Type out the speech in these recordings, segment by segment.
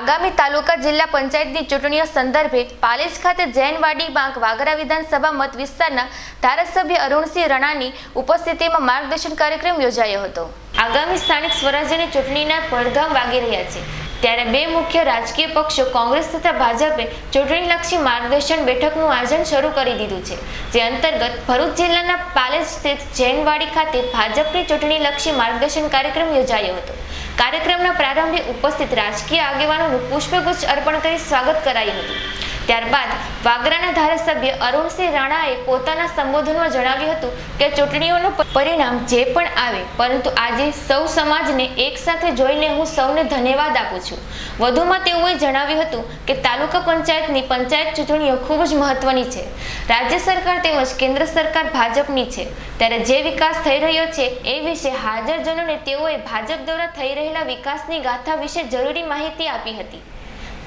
આગામી તાલુકા જિલ્લા પંચાયતની ચૂંટણીઓ સંદર્ભે પાલેજ ખાતે જૈનવાડી બાંક વાગરા વિધાનસભા મત વિસ્તારના ધારાસભ્ય અરુણસિંહ રણાની ઉપસ્થિતિમાં માર્ગદર્શન કાર્યક્રમ યોજાયો હતો. આગામી સ્થાનિક સ્વરાજ્યની ચૂંટણીના પડઘમ વાગી રહ્યા છે. ત્યારે બે મુખ્ય રાજકીય પક્ષો કોંગ્રેસ તથા ભાજપે ચૂંટણીલક્ષી માર્ગદર્શન બેઠકનું આયોજન શરૂ કરી દીધું છે. જે અંતર્ગત ભરૂચ જિલ્લાના પાલેજ સ્થિત જૈનવાડી ખાતે ભાજપની ચૂંટણીલક્ષી માર્ગદર્શન કાર્યક્રમ યોજાયો હતો. કાર્યક્રમના પ્રારંભે ઉપસ્થિત રાજકીય આગેવાનોનું પુષ્પગુચ્છ અર્પણ કરી સ્વાગત કરાયું હતું. ત્યારબાદ વાગરાના ધારાસભ્ય અરુણસિંહ રાણાએ પોતાના સંબોધનમાં જણાવ્યું હતું કે ચૂંટણીઓનું પરિણામ જે પણ આવે, પરંતુ આજે સૌ સમાજને એક સાથે જોઈને હું સૌને ધન્યવાદ આપું છું. વધુમાં તેઓએ જણાવ્યું હતું કે તાલુકા પંચાયતની પંચાયત ચૂંટણીઓ ખૂબ જ મહત્વની છે. રાજ્ય સરકાર તેમજ કેન્દ્ર સરકાર ભાજપની છે. ત્યારે જે વિકાસ થઈ રહ્યો છે એ વિશે હાજરજનોને તેઓએ ભાજપ દ્વારા થઈ રહેલા વિકાસની ગાથા વિશે જરૂરી માહિતી આપી હતી.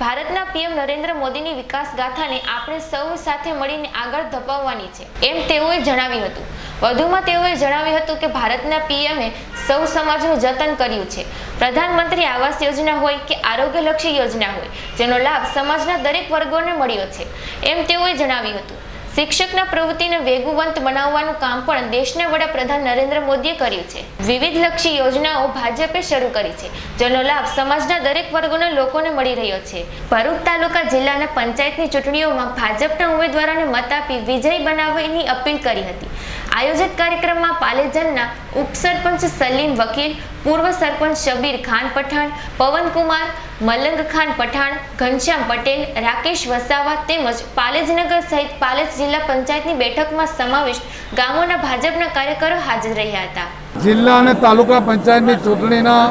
ભારતના પીએમ નરેન્દ્ર મોદીની વિકાસ ગાથાને આપણે સૌ સાથે મળીને આગળ ધપાવવાની છે, એમ તેઓએ જણાવ્યું હતું. વધુમાં તેઓએ જણાવ્યું હતું કે ભારતના પીએમએ સૌ સમાજનું જતન કર્યું છે. પ્રધાનમંત્રી આવાસ યોજના હોય કે આરોગ્યલક્ષી યોજના હોય, જેનો લાભ સમાજના દરેક વર્ગોને મળ્યો છે, એમ તેઓએ જણાવ્યું હતું. શિક્ષકના પ્રવૃત્તિને વેગવંત બનાવવાનું કામ પણ દેશના વડાપ્રધાન નરેન્દ્ર મોદીએ કર્યું છે. વિવિધ લક્ષી યોજનાઓ ભાજપે શરૂ કરી છે, જેનો લાભ સમાજના દરેક વર્ગોના લોકોને મળી રહ્યો છે. ભરૂચ તાલુકા જિલ્લાના પંચાયતની ચૂંટણીઓમાં ભાજપના ઉમેદવારોને મત આપી વિજય બનાવવાની અપીલ કરી હતી. આયોજિત કાર્યક્રમમાં પાલેજનના ઉપસરપંચ સલીમ વકીલ, પૂર્વ સરપંચ શબીર ખાન પઠાણ પવનકુમાર મલંગ ખાન પઠાણ, ઘનશ્યામ પટેલ, રાકેશ વસાવા તેમજ પાલેજનગર સહિત પાલેજ જિલ્લા પંચાયતની બેઠકમાં સમાવિષ્ટ ગામોના ભાજપના કાર્યકરો હાજર રહ્યા હતા. જિલ્લા અને તાલુકા પંચાયતની ચૂંટણીના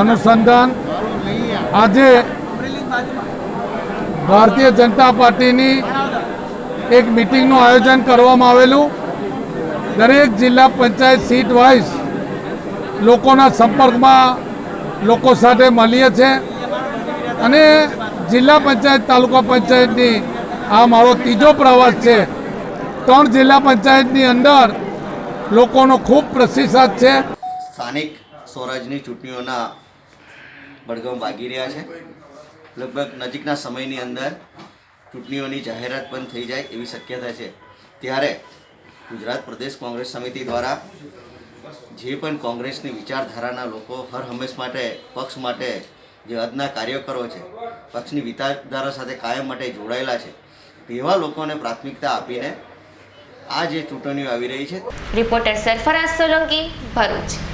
અનુસંધાન આજે ભારતીય જનતા પાર્ટીની એક મિટિંગનું આયોજન કરવામાં આવેલું. દરેક જિલ્લા પંચાયત સીટ વાઇઝ લોકોના સંપર્કમાં લોકો સાથે મળીએ છે. અને જિલ્લા પંચાયત, તાલુકા પંચાયતની આ મારો ત્રીજો પ્રવાસ છે. ત્રણ જિલ્લા પંચાયતની અંદર લોકોનો ખૂબ પ્રતિસાદ છે. સ્થાનિક સ્વરાજની ચૂંટણીઓના બળગમ વાગી રહ્યા છે. લગભગ નજીકના સમયની અંદર ચૂંટણીઓની જાહેરાત પણ થઈ જાય એવી શક્યતા છે. ત્યારે ગુજરાત પ્રદેશ કોંગ્રેસ સમિતિ દ્વારા જે પણ કોંગ્રેસની વિચારધારાના લોકો હર હંમેશ માટે, પક્ષ માટે જે અદના કાર્યકરો છે, પક્ષની વિચારધારા સાથે કાયમ માટે જોડાયેલા છે, તેવા લોકોને પ્રાથમિકતા આપીને આ જે ચૂંટણીઓ આવી રહી છે. રિપોર્ટર સરફરાઝ સોલંકી ભરૂચ.